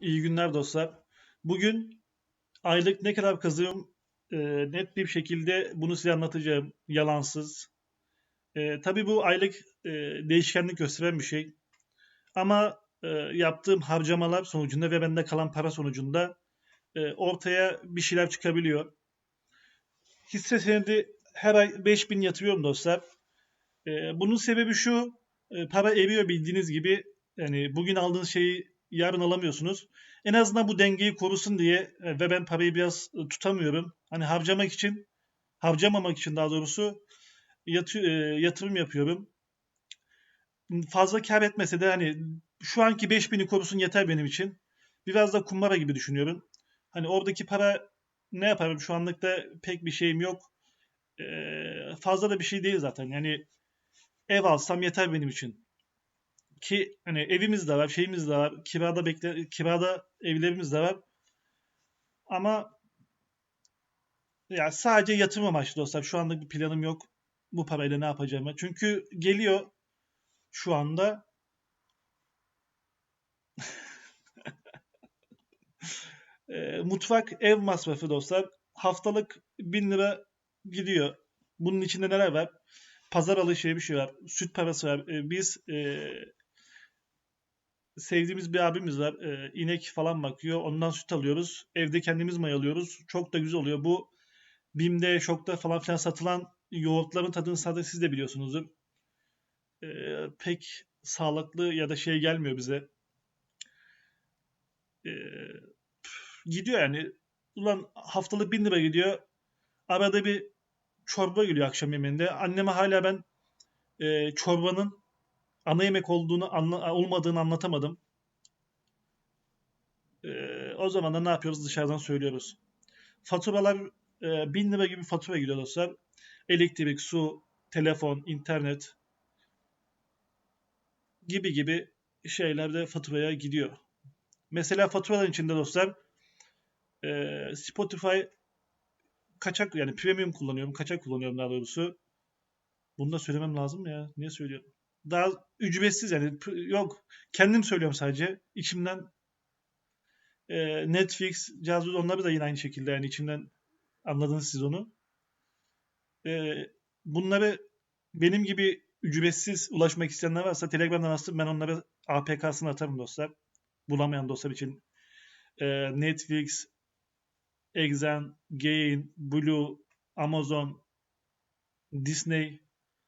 İyi günler dostlar. Bugün aylık ne kadar kazanıyorum e, net bir şekilde bunu size anlatacağım. Yalansız. E, tabii bu aylık e, değişkenlik gösteren bir şey. Ama e, yaptığım harcamalar sonucunda ve bende kalan para sonucunda e, ortaya bir şeyler çıkabiliyor. Hisse senedi her ay 5000 yatırıyorum dostlar. E, bunun sebebi şu. e, para eriyor bildiğiniz gibi. Yani bugün aldığınız şeyi yarın alamıyorsunuz. En azından bu dengeyi korusun diye e, ve ben parayı biraz e, tutamıyorum. Hani harcamak için, harcamamak için daha doğrusu e, yatırım yapıyorum. Fazla kar etmese de hani şu anki 5000'i korusun yeter benim için. Biraz da kumbara gibi düşünüyorum. Hani oradaki para ne yaparım şu anlıkta pek bir şeyim yok. Ee, fazla da bir şey değil zaten. Yani ev alsam yeter benim için. Ki hani evimiz de var, şeyimiz de var. Kirada bekle kirada evlerimiz de var. Ama ya sadece yatırım amaçlı dostlar. Şu anda bir planım yok. Bu parayla ne yapacağımı. Çünkü geliyor şu anda e, mutfak ev masrafı dostlar. Haftalık 1000 lira gidiyor. Bunun içinde neler var? Pazar alışverişi var. Süt parası var. E, biz e, sevdiğimiz bir abimiz var. E, inek falan bakıyor. Ondan süt alıyoruz. Evde kendimiz mayalıyoruz. Çok da güzel oluyor. Bu BİM'de, Şok'ta falan filan satılan yoğurtların tadını zaten siz de biliyorsunuzdur. E, pek sağlıklı ya da şey gelmiyor bize. E, gidiyor yani. Ulan haftalık 1000 lira gidiyor. Arada bir çorba geliyor akşam yemeğinde. Anneme hala ben e, çorbanın ana yemek olduğunu anla, olmadığını anlatamadım. E, o zaman da ne yapıyoruz? Dışarıdan söylüyoruz. Faturalar e, 1000 lira gibi fatura gidiyor dostlar. Elektrik, su, telefon, internet gibi gibi şeyler de faturaya gidiyor. Mesela faturaların içinde dostlar e, Spotify kaçak yani premium kullanıyorum. Kaçak kullanıyorum daha doğrusu. Bunu da söylemem lazım ya? Niye söylüyorum? Daha ücretsiz yani. Yok. Kendim söylüyorum sadece. İçimden e, Netflix, Cazuz onları da yine aynı şekilde yani içimden anladınız siz onu. E, bunları benim gibi ücretsiz ulaşmak isteyenler varsa Telegram'dan aslında ben onlara APK'sını atarım dostlar. Bulamayan dostlar için. E, Netflix, Exxen, Gain, Blue, Amazon, Disney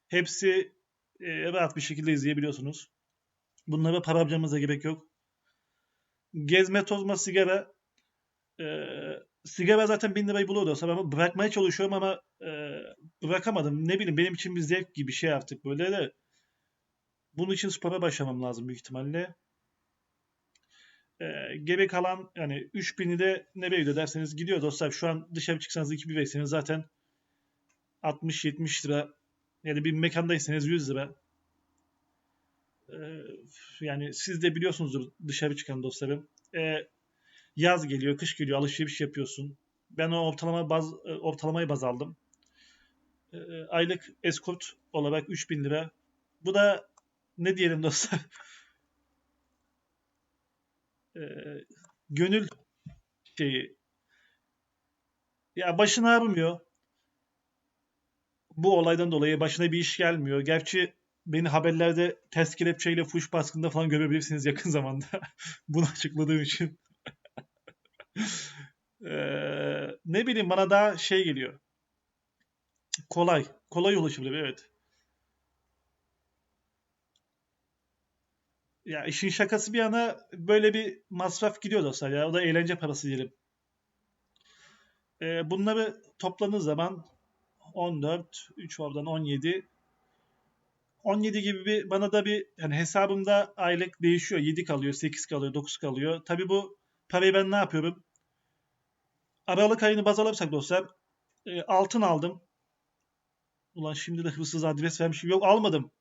hepsi e, rahat bir şekilde izleyebiliyorsunuz. Bunlara para harcamanıza gerek yok. Gezme, tozma, sigara e, sigara zaten 1000 lirayı buluyordu ama bırakmaya çalışıyorum ama e, bırakamadım. Ne bileyim benim için bir zevk gibi şey artık böyle de. Bunun için spora başlamam lazım büyük ihtimalle. E, geri kalan yani 3000'i de nereye gidiyor derseniz gidiyor dostlar. Şu an dışarı çıksanız 2000 verseniz zaten 60-70 lira yani bir mekandaysanız 100 lira. E, yani siz de biliyorsunuzdur dışarı çıkan dostlarım. E, yaz geliyor, kış geliyor, alışveriş yapıyorsun. Ben o ortalama baz, ortalamayı baz aldım. E, aylık eskort olarak 3000 lira. Bu da ne diyelim dostlar? e, gönül şeyi ya başın ağrımıyor. Bu olaydan dolayı başına bir iş gelmiyor. Gerçi beni haberlerde ters kelepçeyle fuş baskında falan görebilirsiniz yakın zamanda. Bunu açıkladığım için. ee, ne bileyim bana daha şey geliyor. Kolay. Kolay ulaşılır evet. Ya işin şakası bir yana böyle bir masraf gidiyor dostlar ya. O da eğlence parası diyelim. Ee, bunları topladığınız zaman 14, 3 oradan 17. 17 gibi bir bana da bir yani hesabımda aylık değişiyor. 7 kalıyor, 8 kalıyor, 9 kalıyor. Tabii bu parayı ben ne yapıyorum? Aralık ayını baz alırsak dostlar e, altın aldım. Ulan şimdi de hırsız adres vermişim. Yok almadım.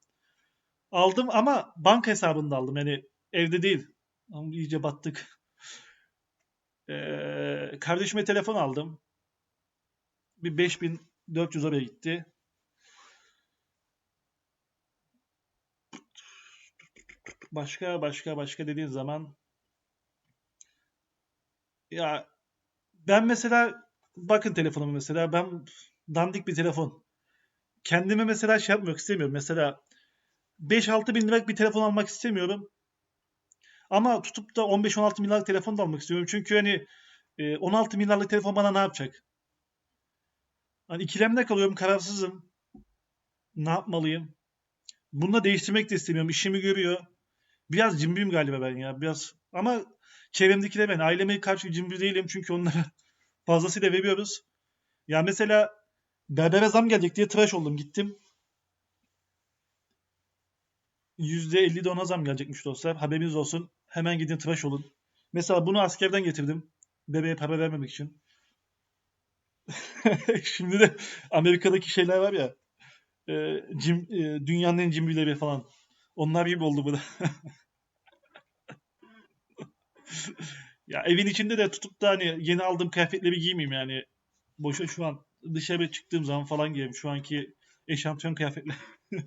Aldım ama banka hesabında aldım. Yani evde değil. Ama iyice battık. Ee, kardeşime telefon aldım. Bir 5400 oraya gitti. Başka başka başka dediğin zaman Ya ben mesela bakın telefonuma mesela ben dandik bir telefon. Kendime mesela şey yapmak istemiyorum. Mesela 5-6 bin liralık bir telefon almak istemiyorum. Ama tutup da 15-16 milyarlık telefon da almak istiyorum. Çünkü hani e, 16 milyarlık telefon bana ne yapacak? Hani ikilemde kalıyorum, kararsızım. Ne yapmalıyım? Bunu da değiştirmek de istemiyorum. İşimi görüyor. Biraz cimriyim galiba ben ya. Biraz ama çevremdekiler ben. Aileme karşı cimri değilim çünkü onlara fazlasıyla veriyoruz. Ya mesela berbere zam gelecek diye tıraş oldum. Gittim. %50 de ona zam gelecekmiş dostlar. Haberiniz olsun. Hemen gidin tıraş olun. Mesela bunu askerden getirdim. Bebeğe para vermemek için. Şimdi de Amerika'daki şeyler var ya. E, cim, e, dünyanın en cimrileri falan. Onlar gibi oldu bu da. ya evin içinde de tutup da hani yeni aldığım kıyafetleri giymeyeyim yani. Boşa şu an dışarı çıktığım zaman falan giyerim. Şu anki eşantiyon kıyafetler.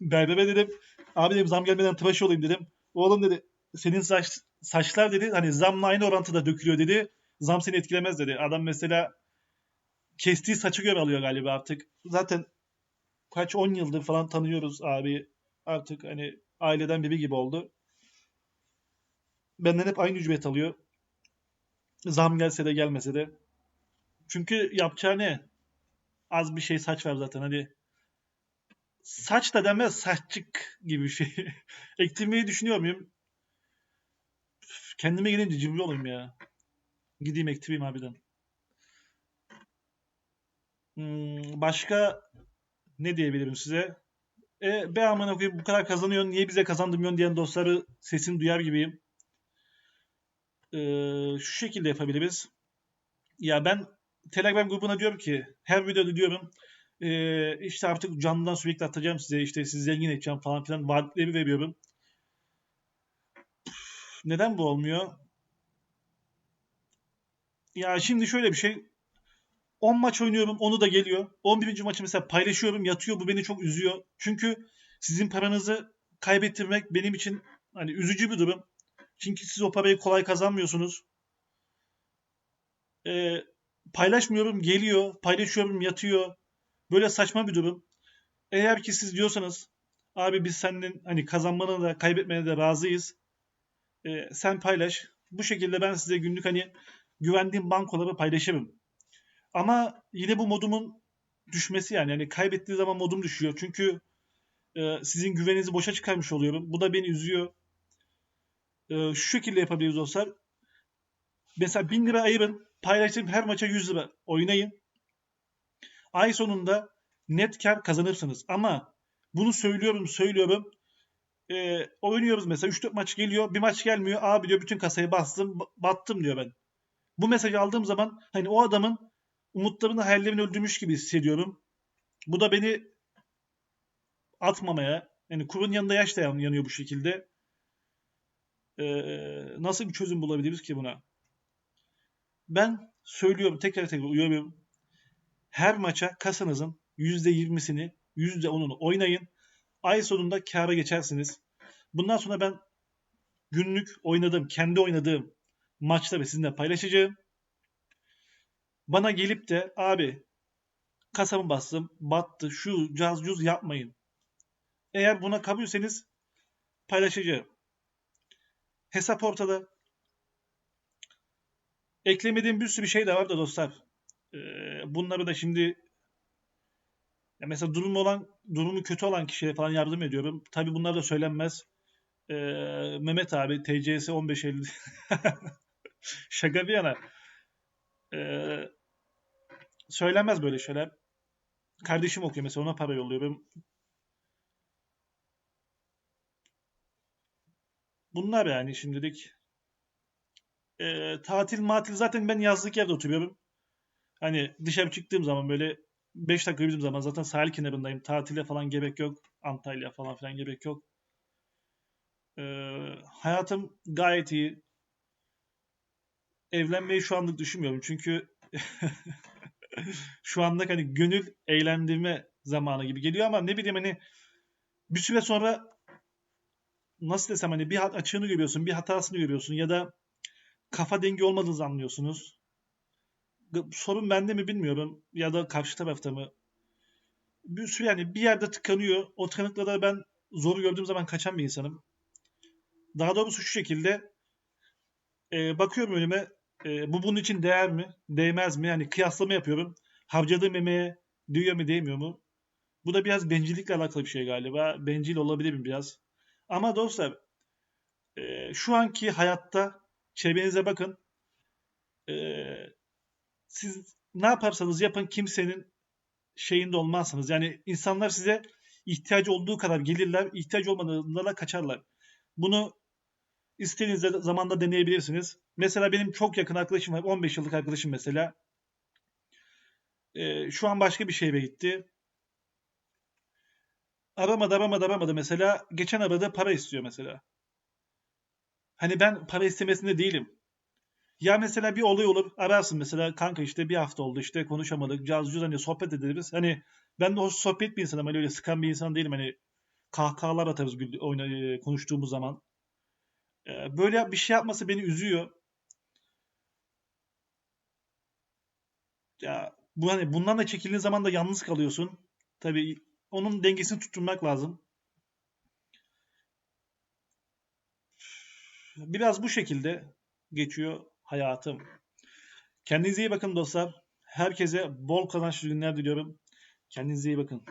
Berbere dedim. Abi dedim zam gelmeden tıraş olayım dedim. Oğlum dedi senin saç, saçlar dedi hani zamla aynı orantıda dökülüyor dedi. Zam seni etkilemez dedi. Adam mesela kestiği saçı göre alıyor galiba artık. Zaten kaç 10 yıldır falan tanıyoruz abi. Artık hani aileden biri gibi oldu. Benden hep aynı ücret alıyor. Zam gelse de gelmese de. Çünkü yapacağı ne? Az bir şey saç var zaten. Hadi saç da denmez saççık gibi bir şey. Ektirmeyi düşünüyor muyum? Kendime gelince cimri olayım ya. Gideyim ektireyim abiden. Hmm, başka ne diyebilirim size? E, be amına koyayım bu kadar kazanıyorsun niye bize kazandırmıyorsun diyen dostları sesini duyar gibiyim. E, şu şekilde yapabiliriz. Ya ben Telegram grubuna diyorum ki her videoda diyorum e, işte artık canlıdan sürekli atacağım size işte sizi zengin edeceğim falan filan vaatleri veriyorum. Neden bu olmuyor? Ya şimdi şöyle bir şey 10 maç oynuyorum onu da geliyor. 11. maçı mesela paylaşıyorum yatıyor bu beni çok üzüyor. Çünkü sizin paranızı kaybettirmek benim için hani üzücü bir durum. Çünkü siz o parayı kolay kazanmıyorsunuz. Ee, paylaşmıyorum geliyor. Paylaşıyorum yatıyor. Böyle saçma bir durum. Eğer ki siz diyorsanız abi biz senin hani kazanmana da kaybetmene de razıyız. Ee, sen paylaş. Bu şekilde ben size günlük hani güvendiğim bankoları paylaşırım. Ama yine bu modumun düşmesi yani. yani kaybettiği zaman modum düşüyor. Çünkü e, sizin güveninizi boşa çıkarmış oluyorum. Bu da beni üzüyor. E, şu şekilde yapabiliriz dostlar. Mesela 1000 lira ayırın. Paylaştığım her maça 100 lira oynayın. Ay sonunda net kar kazanırsınız. Ama bunu söylüyorum söylüyorum. E, oynuyoruz mesela 3-4 maç geliyor. Bir maç gelmiyor. Abi diyor bütün kasayı bastım battım diyor ben. Bu mesajı aldığım zaman hani o adamın umutlarını hayallerini öldürmüş gibi hissediyorum. Bu da beni atmamaya yani kurun yanında yaş da yanıyor bu şekilde. Ee, nasıl bir çözüm bulabiliriz ki buna? Ben söylüyorum tekrar tekrar uyarıyorum. Her maça kasanızın %20'sini %10'unu oynayın. Ay sonunda kâra geçersiniz. Bundan sonra ben günlük oynadığım, kendi oynadığım maçları sizinle paylaşacağım. Bana gelip de abi kasamı bastım battı şu caz cuz yapmayın. Eğer buna kabulseniz paylaşacağım. Hesap ortada. Eklemediğim bir sürü şey de var da dostlar. Ee, bunları da şimdi ya mesela durumu olan durumu kötü olan kişiye falan yardım ediyorum. Tabi bunlar da söylenmez. Ee, Mehmet abi TCS 1550 şaka bir yana. Ee, söylenmez böyle şeyler. Kardeşim okuyor mesela ona para yolluyorum. Bunlar yani şimdilik. E, tatil matil zaten ben yazlık yerde oturuyorum. Hani dışarı çıktığım zaman böyle 5 dakika yürüdüğüm zaman zaten sahil kenarındayım. Tatile falan gerek yok. Antalya falan filan gerek yok. E, hayatım gayet iyi. Evlenmeyi şu anlık düşünmüyorum. Çünkü şu anda hani gönül eğlendirme zamanı gibi geliyor ama ne bileyim hani bir süre sonra nasıl desem hani bir açığını görüyorsun, bir hatasını görüyorsun ya da kafa dengi olmadığınızı anlıyorsunuz. Sorun bende mi bilmiyorum ya da karşı tarafta mı? Bir sürü yani bir yerde tıkanıyor. O tıkanıklara ben zoru gördüğüm zaman kaçan bir insanım. Daha doğrusu şu şekilde e, bakıyorum önüme e, bu bunun için değer mi? Değmez mi? Yani kıyaslama yapıyorum. Harcadığım emeğe değiyor mu değmiyor mu? Bu da biraz bencillikle alakalı bir şey galiba. Bencil olabilirim biraz. Ama dostlar e, şu anki hayatta çevrenize bakın. E, siz ne yaparsanız yapın kimsenin şeyinde olmazsınız. Yani insanlar size ihtiyacı olduğu kadar gelirler, ihtiyaç olmadığında da kaçarlar. Bunu istediğiniz zamanda deneyebilirsiniz. Mesela benim çok yakın arkadaşım var, 15 yıllık arkadaşım mesela. Ee, şu an başka bir şehre gitti. Aramadı, aramadı, aramadı mesela. Geçen arada para istiyor mesela. Hani ben para istemesinde değilim. Ya mesela bir olay olur ararsın mesela kanka işte bir hafta oldu işte konuşamadık caz cüz hani sohbet ederiz. Hani ben de hoş sohbet bir insanım hani öyle sıkan bir insan değilim hani kahkahalar atarız e, konuştuğumuz zaman. Ee, böyle bir şey yapması beni üzüyor. Ya bu hani bundan da çekildiğin zaman da yalnız kalıyorsun. Tabii onun dengesini tutturmak lazım. Biraz bu şekilde geçiyor hayatım. Kendinize iyi bakın dostlar. Herkese bol kazançlı günler diliyorum. Kendinize iyi bakın.